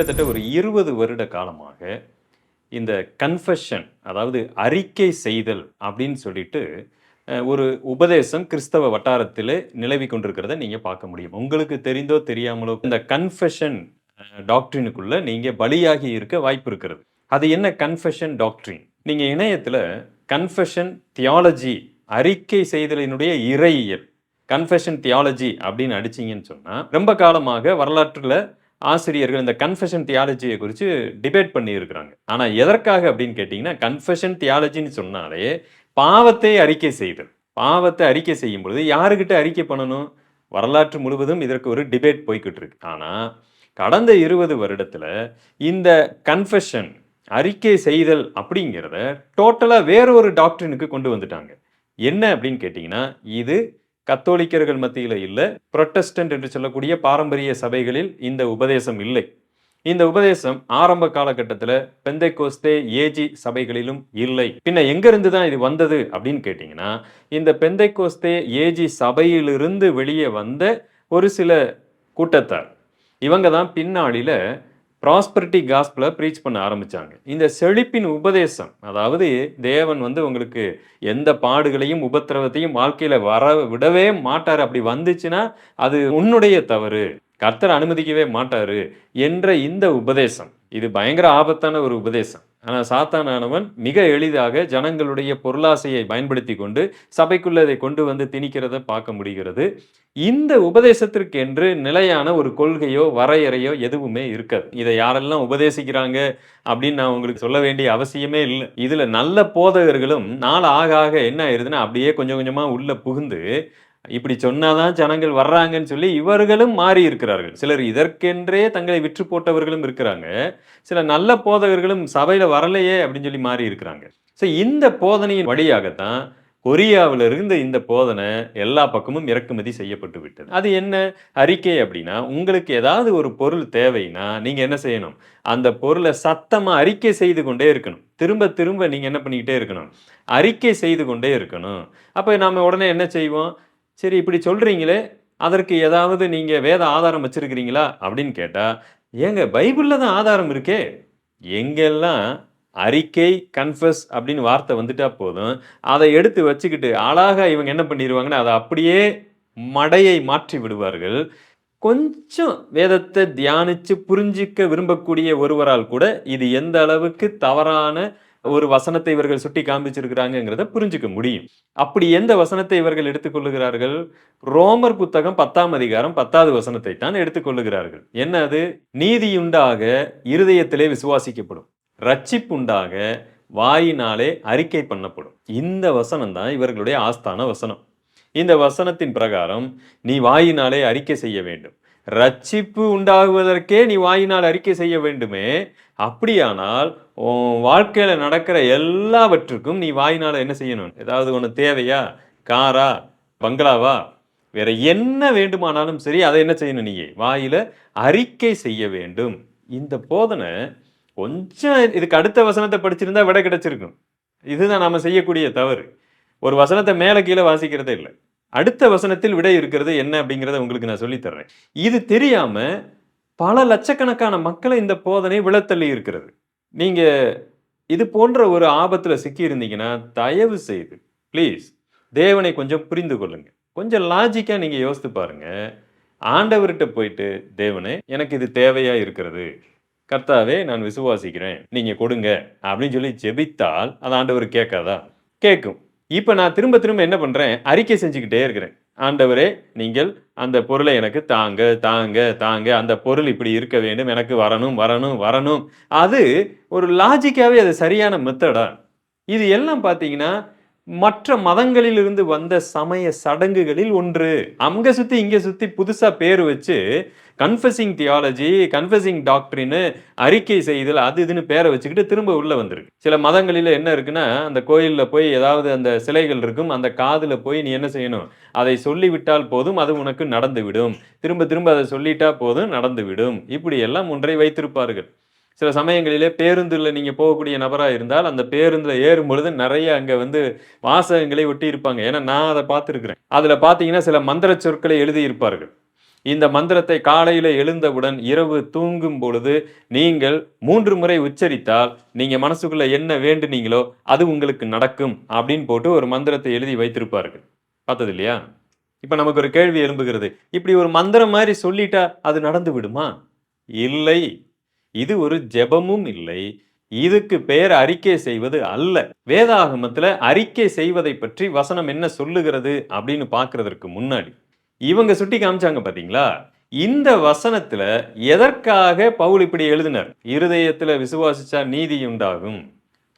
கிட்டத்தட்ட ஒரு இருபது வருட காலமாக இந்த கன்ஃபெஷன் அதாவது அறிக்கை செய்தல் அப்படின்னு சொல்லிட்டு ஒரு உபதேசம் கிறிஸ்தவ வட்டாரத்தில் நிலவி கொண்டிருக்கிறத நீங்கள் பார்க்க முடியும். உங்களுக்கு தெரிந்தோ தெரியாமலோ இந்த கன்ஃபெஷன் டாக்ட்ரினுக்குள்ளே நீங்கள் பலியாகி இருக்க வாய்ப்பு இருக்கிறது. அது என்ன கன்ஃபெஷன் டாக்ட்ரின் நீங்கள் இணையத்தில் கன்ஃபெஷன் தியாலஜி அறிக்கை செய்தலினுடைய இறையியல் கன்ஃபெஷன் தியாலஜி அப்படின்னு அடிச்சீங்கன்னு சொன்னால் ரொம்ப காலமாக வரலாற்றில் ஆசிரியர்கள் இந்த கன்ஃபெஷன் தியாலஜியை குறித்து டிபேட் பண்ணியிருக்கிறாங்க. ஆனால் எதற்காக அப்படின்னு கேட்டிங்கன்னா கன்ஃபெஷன் தியாலஜின்னு சொன்னாலே பாவத்தை அறிக்கை செய்தல். பாவத்தை அறிக்கை செய்யும் பொழுது யாருக்கிட்ட அறிக்கை பண்ணணும்? வரலாற்று முழுவதும் இதற்கு ஒரு டிபேட் போய்கிட்டு இருக்கு. ஆனால் கடந்த இருபது வருடத்தில் இந்த கன்ஃபெஷன் அறிக்கை செய்தல் அப்படிங்கிறத டோட்டலாக வேற ஒரு டாக்டரினுக்கு கொண்டு வந்துட்டாங்க. என்ன அப்படின்னு கேட்டிங்கன்னா இது கத்தோலிக்கர்கள் மத்தியில் இல்லை. புரொட்டஸ்டன்ட் என்று சொல்லக்கூடிய பாரம்பரிய சபைகளில் இந்த உபதேசம் இல்லை. இந்த உபதேசம் ஆரம்ப காலகட்டத்தில் பெந்தைக்கோஸ்தே ஏஜி சபைகளிலும் இல்லை. பின்ன எங்கிருந்து தான் இது வந்தது அப்படின்னு கேட்டிங்கன்னா இந்த பெந்தைக்கோஸ்தே ஏஜி சபையிலிருந்து வெளியே வந்த ஒரு சில கூட்டத்தார். இவங்க தான் பின்னாளில் ப்ராஸ்பரிட்டி காஸ்பிளை ப்ரீச் பண்ண ஆரம்பித்தாங்க இந்த செழிப்பின் உபதேசம் அதாவது தேவன் வந்து உங்களுக்கு எந்த பாடுகளையும் உபத்திரவத்தையும் வாழ்க்கையில் வர விடவே மாட்டார். அப்படி வந்துச்சுன்னா அது உன்னுடைய தவறு. கர்த்தர் அனுமதிக்கவே மாட்டார் என்ற இந்த உபதேசம். இது பயங்கர ஆபத்தான ஒரு உபதேசம். ஆனால் சாத்தானவன் மிக எளிதாக ஜனங்களுடைய பொருளாசையை பயன்படுத்தி கொண்டு சபைக்குள்ள இதை கொண்டு வந்து திணிக்கிறத பார்க்க முடிகிறது. இந்த உபதேசத்திற்கு என்று நிலையான ஒரு கொள்கையோ வரையறையோ எதுவுமே இருக்காது. இதை யாரெல்லாம் உபதேசிக்கிறாங்க அப்படின்னு நான் உங்களுக்கு சொல்ல வேண்டிய அவசியமே இல்லை. இதில் நல்ல போதகர்களும் நாள் ஆக ஆக என்ன ஆயிருதுன்னா அப்படியே கொஞ்சம் கொஞ்சமாக உள்ளே புகுந்து இப்படி சொன்னாதான் ஜனங்கள் வர்றாங்கன்னு சொல்லி இவர்களும் மாறி இருக்கிறார்கள். சிலர் இதற்கென்றே தங்களை விற்று போட்டவர்களும் இருக்கிறாங்க. சில நல்ல போதகர்களும் சபையில வரலையே அப்படின்னு சொல்லி மாறி இருக்கிறாங்க. ஸோ இந்த போதனையின் வழியாகத்தான் கொரியாவில் இருந்த இந்த போதனை எல்லா பக்கமும் இறக்குமதி செய்யப்பட்டு விட்டது. அது என்ன? அறிக்கை அப்படின்னா உங்களுக்கு ஏதாவது ஒரு பொருள் தேவைன்னா நீங்கள் என்ன செய்யணும்? அந்த பொருளை சத்தமாக அறிக்கை செய்து கொண்டே இருக்கணும். திரும்ப திரும்ப நீங்கள் என்ன பண்ணிக்கிட்டே இருக்கணும்? அறிக்கை செய்து கொண்டே இருக்கணும். அப்போ நாம் உடனே என்ன செய்வோம்? சரி இப்படி சொல்கிறீங்களே அதற்கு ஏதாவது நீங்கள் வேத ஆதாரம் வச்சுருக்கிறீங்களா அப்படின்னு கேட்டால் ஏங்க பைபிளில் தான் ஆதாரம் இருக்கே. எங்கெல்லாம் அறிக்கை கன்ஃபஸ் அப்படின்னு வார்த்தை வந்துட்டா போதும் அதை எடுத்து வச்சுக்கிட்டு அழகாக இவங்க என்ன பண்ணிடுவாங்கன்னா அதை அப்படியே மடையை மாற்றி விடுவார்கள். கொஞ்சம் வேதத்தை தியானித்து புரிஞ்சிக்க விரும்பக்கூடிய ஒருவரால் கூட இது எந்த அளவுக்கு தவறான ஒரு வசனத்தை இவர்கள் சுட்டி காமிச்சிருக்கிறாங்கிறத புரிஞ்சுக்க முடியும். அப்படி எந்த வசனத்தை இவர்கள் எடுத்துக்கொள்ளுகிறார்கள்? ரோமர் புத்தகம் பத்தாம் அதிகாரம் பத்தாவது வசனத்தை தான் எடுத்துக்கொள்ளுகிறார்கள். என்ன அது? நீதியுண்டாக இருதயத்திலே விசுவாசிக்கப்படும். ரட்சிப்புண்டாக வாயினாலே அறிக்கை பண்ணப்படும். இந்த வசனம் தான் இவர்களுடைய ஆஸ்தான வசனம். இந்த வசனத்தின் பிரகாரம் நீ வாயினாலே அறிக்கை செய்ய வேண்டும். ரட்சிப்பு உண்டாகுவதற்கே நீ வாயினால் அறிக்கை செய்ய வேண்டுமே அப்படியானால் உன் வாழ்க்கையில் நடக்கிற எல்லாவற்றுக்கும் நீ வாயினால் என்ன செய்யணும்? ஏதாவது ஒன்று தேவையா? காரா? பங்களாவா? வேற என்ன வேண்டுமானாலும் சரி அதை என்ன செய்யணும் நீ வாயில் அறிக்கை செய்ய வேண்டும். இந்த போதனை கொஞ்சம் இதுக்கு அடுத்த வசனத்தை படிச்சிருந்தா விட கிடைச்சிருக்கும். இதுதான் நாம் செய்யக்கூடிய தவறு. ஒரு வசனத்தை மேலே கீழே வாசிக்கிறதே இல்லை. அடுத்த வசனத்தில் விடை இருக்கிறது என்ன அப்படிங்கிறத உங்களுக்கு நான் சொல்லித் தர்றேன். இது தெரியாமல் பல லட்சக்கணக்கான மக்களை இந்த போதனை விழத்தள்ளி இருக்கிறது. நீங்கள் இது போன்ற ஒரு ஆபத்தில் சிக்கி இருந்தீங்கன்னா தயவு செய்து ப்ளீஸ் தேவனை கொஞ்சம் புரிந்து கொள்ளுங்க. கொஞ்சம் லாஜிக்காக நீங்கள் யோசித்து பாருங்கள் ஆண்டவர்கிட்ட போயிட்டு தேவனே எனக்கு இது தேவையாக இருக்கிறது. கர்த்தாவே நான் விசுவாசிக்கிறேன். நீங்கள் கொடுங்க. அப்படின்னு சொல்லி ஜெபித்தால் அது ஆண்டவர் கேட்காதா? கேட்கும். இப்போ நான் திரும்ப திரும்ப என்ன பண்ணுறேன் அறிக்கை செஞ்சுக்கிட்டே இருக்கிறேன். ஆண்டவரே நீங்கள் அந்த பொருளை எனக்கு தாங்க தாங்க தாங்க. அந்த பொருள் இப்படி இருக்க வேண்டும். எனக்கு வரணும் வரணும் வரணும். அது ஒரு லாஜிக்காகவே அது சரியான மெத்தடா இது எல்லாம் பார்த்தீங்கன்னா மற்ற மதங்களிலிருந்து வந்த சமய சடங்குகளில் ஒன்று. அங்க சுத்தி இங்க சுத்தி புதுசா பேர் வச்சு கன்ஃபஸிங் தியாலஜி கன்ஃபஸிங் டாக்டரின்னு அறிக்கை செய்தல் அது இதுன்னு பேரை வச்சுக்கிட்டு திரும்ப உள்ள வந்திருக்கு. சில மதங்களில் என்ன இருக்குன்னா அந்த கோயிலில் போய் ஏதாவது அந்த சிலைகள் இருக்கும் அந்த காதில் போய் நீ என்ன செய்யணும்? அதை சொல்லிவிட்டால் போதும் அது உனக்கு நடந்து விடும் திரும்ப திரும்ப அதை சொல்லிட்டா போதும் நடந்து விடும் இப்படி எல்லாம் ஒன்றை வைத்திருப்பார்கள். சில சமயங்களிலே பேருந்தில் நீங்கள் போகக்கூடிய நபராக இருந்தால் அந்த பேருந்தில் ஏறும் பொழுது நிறைய அங்கே வந்து வாசகங்களை ஒட்டி இருப்பாங்க. ஏன்னா நான் அதை பார்த்துருக்குறேன். அதில் பார்த்தீங்கன்னா சில மந்திர சொற்களை எழுதி இருப்பார்கள் இந்த மந்திரத்தை காலையில் எழுந்தவுடன் இரவு தூங்கும் பொழுது நீங்கள் மூன்று முறை உச்சரித்தால் நீங்கள் மனசுக்குள்ளே என்ன வேண்டுனீங்களோ அது உங்களுக்கு நடக்கும் அப்படின்னு போட்டு ஒரு மந்திரத்தை எழுதி வைத்திருப்பார்கள். பார்த்தது இல்லையா? இப்போ நமக்கு ஒரு கேள்வி எழும்புகிறது. இப்படி ஒரு மந்திரம் மாதிரி சொல்லிட்டா அது நடந்து விடுமா? இல்லை. இது ஒரு ஜெபமும் இல்லை. இதுக்கு பெயர் அறிக்கை செய்வது அல்ல. வேதாகமத்தில் அறிக்கை செய்வதை பற்றி வசனம் என்ன சொல்லுகிறது அப்படின்னு பார்க்கறதற்கு முன்னாடி இவங்க சுட்டி காமிச்சாங்க பார்த்தீங்களா இந்த வசனத்துல எதற்காக பவுல் இப்படி எழுதினார்? இருதயத்துல விசுவாசிச்சா நீதி உண்டாகும்.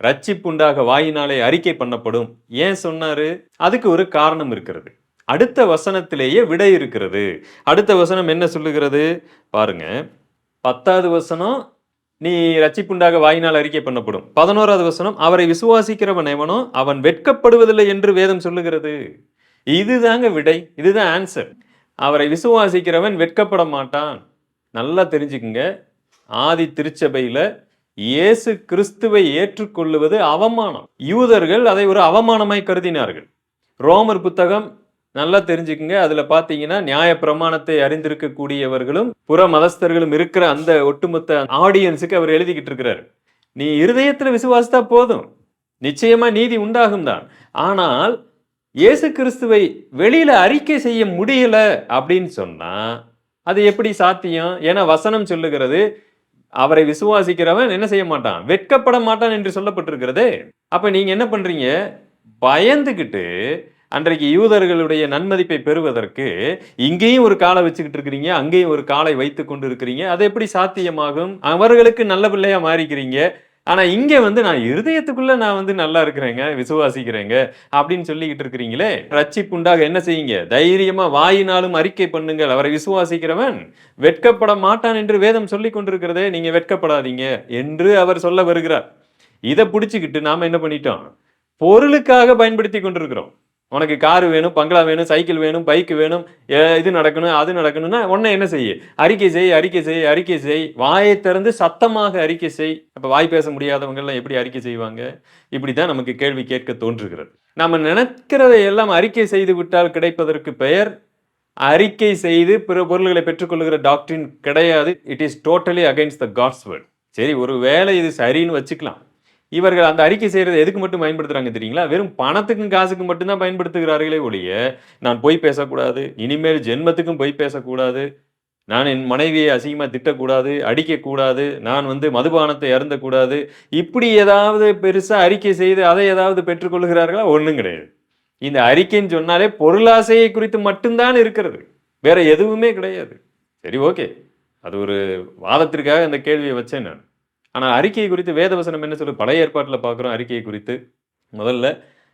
ரட்சிப்புண்டாக வாயினாலே அறிக்கை பண்ணப்படும். ஏன் சொன்னாரு? அதுக்கு ஒரு காரணம் இருக்கிறது. அடுத்த வசனத்திலேயே விடை இருக்கிறது. அடுத்த வசனம் என்ன சொல்லுகிறது? பாருங்க. பத்தாவது வசனம் நீ ரட்சிப்புண்டாக வாயினால் அறிக்கை பண்ணப்படும். பதினோராவது வசனம் அவரை விசுவாசிக்கிறவன் எவனோ அவன் வெட்கப்படுவதில்லை என்று வேதம் சொல்லுகிறது. இதுதாங்க விடை இதுதான் ஆன்சர் அவரை விசுவாசிக்கிறவன் வெட்கப்பட மாட்டான். நல்லா தெரிஞ்சுக்குங்க. ஆதி திருச்சபையில் இயேசு கிறிஸ்துவை ஏற்றுக்கொள்ளுவது அவமானம். யூதர்கள் அதை ஒரு அவமானமாய் கருதினார்கள். ரோமர் புத்தகம் நல்லா தெரிஞ்சுக்குங்க. அதில் பார்த்தீங்கன்னா நியாய பிரமாணத்தை அறிந்திருக்கக்கூடியவர்களும் புற மதஸ்தர்களும் இருக்கிற அந்த ஒட்டுமொத்த ஆடியன்ஸுக்கு அவர் எழுதிக்கிட்டு இருக்கிறாரு. நீ இருதயத்தில் விசுவாசித்தா போதும். நிச்சயமா நீதி உண்டாகும் தான். ஆனால் இயேசு கிறிஸ்துவை வெளியில அறிக்கை செய்ய முடியல அப்படின்னு சொன்னா அது எப்படி சாத்தியம்? ஏன்னா வசனம் சொல்லுகிறது அவரை விசுவாசிக்கிறவன் என்ன செய்ய மாட்டான்? வெட்கப்பட மாட்டான் என்று சொல்லப்பட்டிருக்கிறதே. அப்ப நீங்க என்ன பண்றீங்க? பயந்துகிட்டு அன்றைக்கு யூதர்களுடைய நன்மதிப்பை பெறுவதற்கு இங்கேயும் ஒரு காலை வச்சுக்கிட்டு இருக்கிறீங்க அங்கேயும் ஒரு காலை வைத்து கொண்டு இருக்கிறீங்க அது எப்படி சாத்தியமாகும்? அவர்களுக்கு நல்ல பிள்ளையா மாறிக்கிறீங்க. ஆனா இங்க வந்து நான் இருதயத்துக்குள்ள நான் வந்து நல்லா இருக்கிறேங்க விசுவாசிக்கிறேங்க அப்படின்னு சொல்லிக்கிட்டு இருக்கிறீங்களே? ரட்சிப்புண்டாக என்ன செய்யுங்க? தைரியமா வாயினாலும் அறிக்கை பண்ணுங்கள். அவரை விசுவாசிக்கிறவன் வெட்கப்பட மாட்டான் என்று வேதம் சொல்லி கொண்டிருக்கிறதே நீங்க வெட்கப்படாதீங்க என்று அவர் சொல்ல வருகிறார். இதை பிடிச்சிக்கிட்டு நாம என்ன பண்ணிட்டோம்? பொருளுக்காக பயன்படுத்தி கொண்டிருக்கிறோம். உனக்கு கார் வேணும் பங்களா வேணும் சைக்கிள் வேணும் பைக் வேணும் இது நடக்கணும் அது நடக்கணும்னா உடனே என்ன செய்ய? அறிக்கை செய் அறிக்கை செய் அறிக்கை செய். வாயை திறந்து சத்தமாக அறிக்கை செய். அப்போ வாய் பேச முடியாதவங்கெல்லாம் எப்படி அறிக்கை செய்வாங்க? இப்படி தான் நமக்கு கேள்வி கேட்க தோன்றுகிறது. நம்ம நினைக்கிறதை எல்லாம் அறிக்கை செய்து விட்டால் கிடைப்பதற்கு பெயர் அறிக்கை செய்து பிற பொருள்களை பெற்றுக்கொள்கிற டாக்டரின் கிடையாது. It is totally against the God's word சரி ஒரு வேளை இது சரின்னு வச்சுக்கலாம். இவர்கள் அந்த அறிக்கை செய்கிறது எதுக்கு மட்டும் பயன்படுத்துறாங்க தெரியுங்களா? வெறும் பணத்துக்கும் காசுக்கும் மட்டும்தான் பயன்படுத்துகிறார்களே ஒழிய நான் பொய் பேசக்கூடாது இனிமேல் ஜென்மத்துக்கும் பொய் பேசக்கூடாது நான் என் மனைவியை அசிங்கமாக திட்டக்கூடாது அடிக்கக்கூடாது நான் வந்து மதுபானத்தை அருந்தக்கூடாது இப்படி ஏதாவது பெருசாக அறிக்கை செய்து அதை ஏதாவது பெற்றுக்கொள்கிறார்களா ஒன்றும் கிடையாது. இந்த அறிக்கைன்னு சொன்னாலே பொருளாசையை குறித்து மட்டும்தான் இருக்கிறது. வேற எதுவுமே கிடையாது. சரி ஓகே. அது ஒரு வாதத்திற்காக அந்த கேள்வியை வச்சேன் நான். ஆனால் அறிக்கை குறித்து வேதவசனம் என்ன சொல்லு பழைய ஏற்பாட்டில் பார்க்குறோம் அறிக்கையை குறித்து. முதல்ல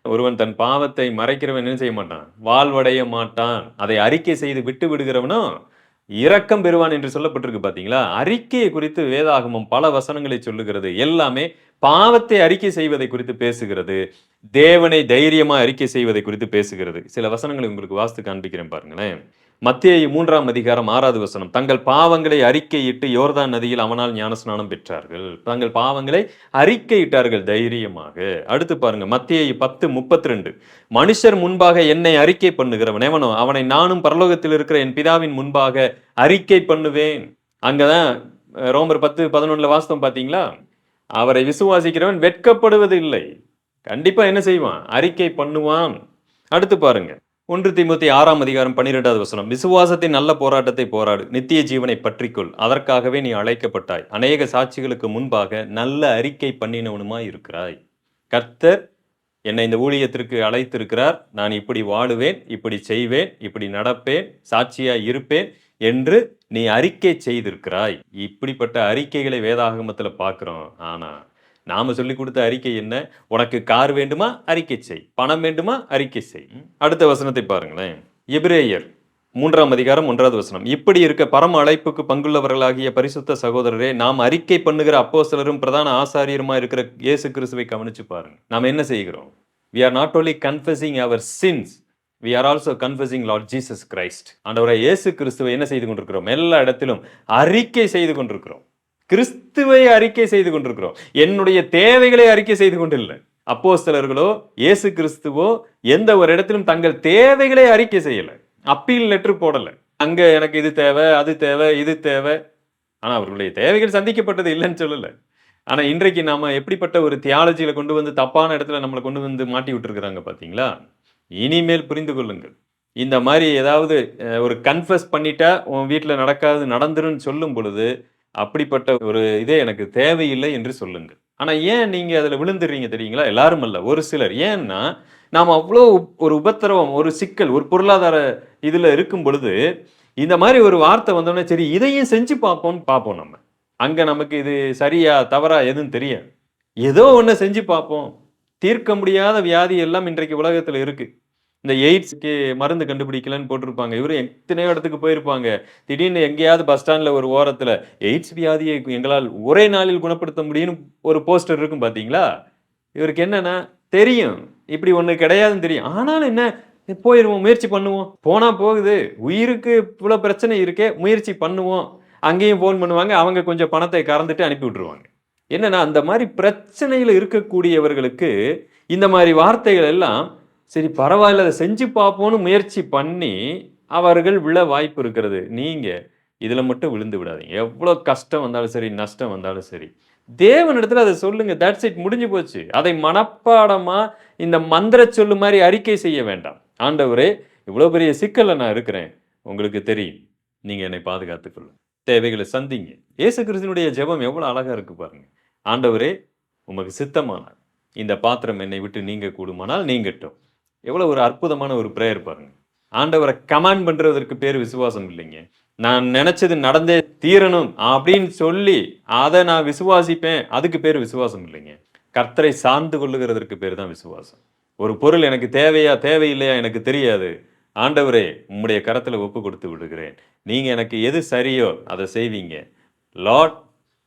ஒருவன் தன் பாவத்தை மறைக்கிறவன் என்ன செய்ய மாட்டான்? வாழ்வடைய மாட்டான். அதை அறிக்கை செய்து விட்டு விடுகிறவனும் இரக்கம் பெறுவான் என்று சொல்லப்பட்டிருக்கு பார்த்தீங்களா அறிக்கையை குறித்து வேதாகமம் பல வசனங்களை சொல்லுகிறது. எல்லாமே பாவத்தை அறிக்கை செய்வதை குறித்து பேசுகிறது. தேவனை தைரியமாக அறிக்கை செய்வதை குறித்து பேசுகிறது. சில வசனங்களை உங்களுக்கு வாஸ்து காண்பிக்கிறேன் பாருங்களேன். மத்திய மூன்றாம் அதிகாரம் ஆறாவது வசனம். தங்கள் பாவங்களை அறிக்கையிட்டு யோர்தான் நதியில் அவனால் ஞானஸ்நானம் பெற்றார்கள். தங்கள் பாவங்களை அறிக்கையிட்டார்கள் தைரியமாக. அடுத்து பாருங்க மத்திய பத்து முப்பத்தி ரெண்டு மனுஷர் முன்பாக என்னை அறிக்கை பண்ணுகிறவன். எவனோ அவனை நானும் பரலோகத்தில் இருக்கிற என் பிதாவின் முன்பாக அறிக்கை பண்ணுவேன். அங்கதான் ரோமர் பத்து பதினொன்னுல வாஸ்தவம் பாத்தீங்களா? அவரை விசுவாசிக்கிறவன் வெட்கப்படுவது இல்லை கண்டிப்பா என்ன செய்வான்? அறிக்கை பண்ணுவான். அடுத்து பாருங்க ஒன்று தீமூத்தி ஆறாம் அதிகாரம் பன்னிரெண்டாவது வசனம். விசுவாசத்தின் நல்ல போராட்டத்தை போராடு நித்திய ஜீவனை பற்றிக்கொள் அதற்காகவே நீ அழைக்கப்பட்டாய். அநேக சாட்சிகளுக்கு முன்பாக நல்ல அறிக்கை பண்ணினவனுமாய் இருக்கிறாய். கர்த்தர் என்னை இந்த ஊழியத்திற்கு அழைத்திருக்கிறார். நான் இப்படி வாழுவேன் இப்படி செய்வேன் இப்படி நடப்பேன் சாட்சியாய் இருப்பேன் என்று நீ அறிக்கை செய்திருக்கிறாய். இப்படிப்பட்ட அறிக்கைகளை வேதாகமத்தில் பார்க்குறோம். ஆனால் நாம சொல்லி கொடுத்த அறிக்கை என்ன? உனக்கு கார் வேண்டுமா? அறிக்கை செய். பணம் வேண்டுமா? அறிக்கை செய். அடுத்த வசனத்தை பாருங்களேன். எபிரேயர் மூன்றாம் அதிகாரம் ஒன்றாவது வசனம். இப்படி இருக்க பரம அழைப்புக்கு பங்குள்ளவர்களாகிய பரிசுத்த சகோதரரே நாம் அறிக்கை பண்ணுகிற அப்போ சிலரும் பிரதான ஆசாரியருமா இருக்கிற இயேசு கிறிஸ்துவை கவனிச்சு பாருங்க. நாம் என்ன செய்கிறோம்? We are not not only our sins sins are also also confessing Jesus Christ and ஆண்டவரை இயேசு கிறிஸ்துவை என்ன செய்து கொண்டிருக்கிறோம்? எல்லா இடத்திலும் அறிக்கை செய்து கொண்டிருக்கிறோம். கிறிஸ்துவை அறிக்கை செய்து கொண்டிருக்கிறோம். என்னுடைய தேவைகளை அறிக்கை செய்து கொண்டில்லை. அப்போஸ்தலர்களோ இயேசு கிறிஸ்துவோ எந்த ஒரு இடத்திலும் தங்கள் தேவைகளை அறிக்கை செய்யலை. அப்பீல் லெட்டர் போடலை. அங்க எனக்கு இது தேவை அது தேவை இது தேவை. ஆனா அவர்களுடைய தேவைகள் சந்திக்கப்பட்டது இல்லைன்னு சொல்லலை. ஆனா இன்றைக்கு நாம எப்படிப்பட்ட ஒரு தியாலஜியில கொண்டு வந்து தப்பான இடத்துல நம்மளை கொண்டு வந்து மாட்டி விட்டுருக்குறாங்க பாத்தீங்களா? இனிமேல் புரிந்து கொள்ளுங்கள். இந்த மாதிரி ஏதாவது ஒரு கன்ஃபஸ் பண்ணிட்டா உன் வீட்டில் நடக்காது நடந்துருன்னு சொல்லும் பொழுது அப்படிப்பட்ட ஒரு இதே எனக்கு தேவையில்லை என்று சொல்லுங்கள். ஆனால் ஏன் நீங்கள் அதில் விழுந்துடுறீங்க தெரியுங்களா? எல்லாரும் அல்ல ஒரு சிலர். ஏன்னா நாம் அவ்வளோ ஒரு உபத்திரவம் ஒரு சிக்கல் ஒரு பொருளாதார இதில் இருக்கும் பொழுது இந்த மாதிரி ஒரு வார்த்தை வந்தோடனே சரி இதையும் செஞ்சு பார்ப்போம்னு பார்ப்போம் நம்ம. அங்கே நமக்கு இது சரியா தவறா எதுவும் தெரியாது. ஏதோ ஒன்று செஞ்சு பார்ப்போம். தீர்க்க முடியாத வியாதி எல்லாம் இன்றைக்கு உலகத்தில் இருக்குது இந்த எய்ட்ஸ்க்கு மருந்து கண்டுபிடிக்கலன்னு போட்டிருப்பாங்க. இவரு எத்தனையோ இடத்துக்கு போயிருப்பாங்க. திடீர்னு எங்கேயாவது பஸ் ஸ்டாண்ட்ல ஒரு ஓரத்துல எய்ட்ஸ் வியாதியை எங்களால் ஒரே நாளில் குணப்படுத்த முடியும்னு ஒரு போஸ்டர் இருக்கும் பாத்தீங்களா? இவருக்கு என்னன்னா தெரியும். இப்படி ஒன்று கிடையாதுன்னு தெரியும். ஆனாலும் என்ன? போயிடுவோம் முயற்சி பண்ணுவோம். போனா போகுது. உயிருக்கு இவ்வளோ பிரச்சனை இருக்கே முயற்சி பண்ணுவோம். அங்கேயும் ஃபோன் பண்ணுவாங்க. அவங்க கொஞ்சம் பணத்தை கறந்துட்டு அனுப்பி விட்டுருவாங்க. என்னன்னா அந்த மாதிரி பிரச்சனையில் இருக்கக்கூடியவர்களுக்கு இந்த மாதிரி வார்த்தைகள் எல்லாம் சரி பரவாயில்ல அதை செஞ்சு பார்ப்போம்னு முயற்சி பண்ணி அவர்கள் விழ வாய்ப்பு இருக்கிறது. நீங்கள் இதில் மட்டும் விழுந்து விடாதீங்க. எவ்வளோ கஷ்டம் வந்தாலும் சரி நஷ்டம் வந்தாலும் சரி. தேவனிடத்தில் அதை சொல்லுங்க. தட்ஸ் இட் முடிஞ்சு போச்சு. அதை மனப்பாடமாக இந்த மந்திர சொல்லு மாதிரி அறிக்கை செய்ய வேண்டாம். ஆண்டவரே இவ்வளோ பெரிய சிக்கலில் நான் இருக்கிறேன். உங்களுக்கு தெரியும். நீங்கள் என்னை பாதுகாத்துக்கொள்ளும் தேவைகளை சந்திங்க. இயேசு கிறிஸ்துனுடைய ஜெபம் எவ்வளோ அழகாக இருக்கு பாருங்க. ஆண்டவரே உமக்கு சித்தமானார். இந்த பாத்திரம் என்னை விட்டு நீங்க கூடுமானால் நீங்கட்டும். எவ்வளோ ஒரு அற்புதமான ஒரு ப்ரேயர் பாருங்க. ஆண்டவரை கமாண்ட் பண்ணுறதற்கு பேர் விசுவாசம் இல்லைங்க. நான் நினச்சது நடந்தே தீரணும் அப்படின்னு சொல்லி அதை நான் விசுவாசிப்பேன் அதுக்கு பேர் விசுவாசம் இல்லைங்க. கர்த்தரை சார்ந்து கொள்ளுகிறதற்கு பேர் தான் விசுவாசம். ஒரு பொருள் எனக்கு தேவையா தேவையில்லையா எனக்கு தெரியாது. ஆண்டவரே உம்முடைய கரத்தில் ஒப்பு கொடுத்து விடுகிறேன். நீங்கள் எனக்கு எது சரியோ அதை செய்வீங்க. லாட்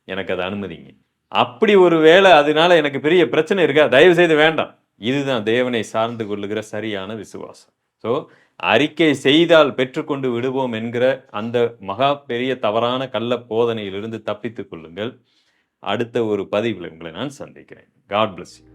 எனக்கு அதை அனுமதிங்க. அப்படி ஒரு வேளை அதனால எனக்கு பெரிய பிரச்சனை இருக்கா? தயவு செய்து வேண்டாம். இதுதான் தேவனை சார்ந்து கொள்ளுகிற சரியான விசுவாசம். ஸோ அறிக்கை செய்தால் பெற்றுக்கொண்டு விடுவோம் என்கிற அந்த மகா பெரிய தவறான கள்ள போதனையிலிருந்து தப்பித்துக் கொள்ளுங்கள். அடுத்த ஒரு பதிவில் உங்களை நான் சந்திக்கிறேன். God bless you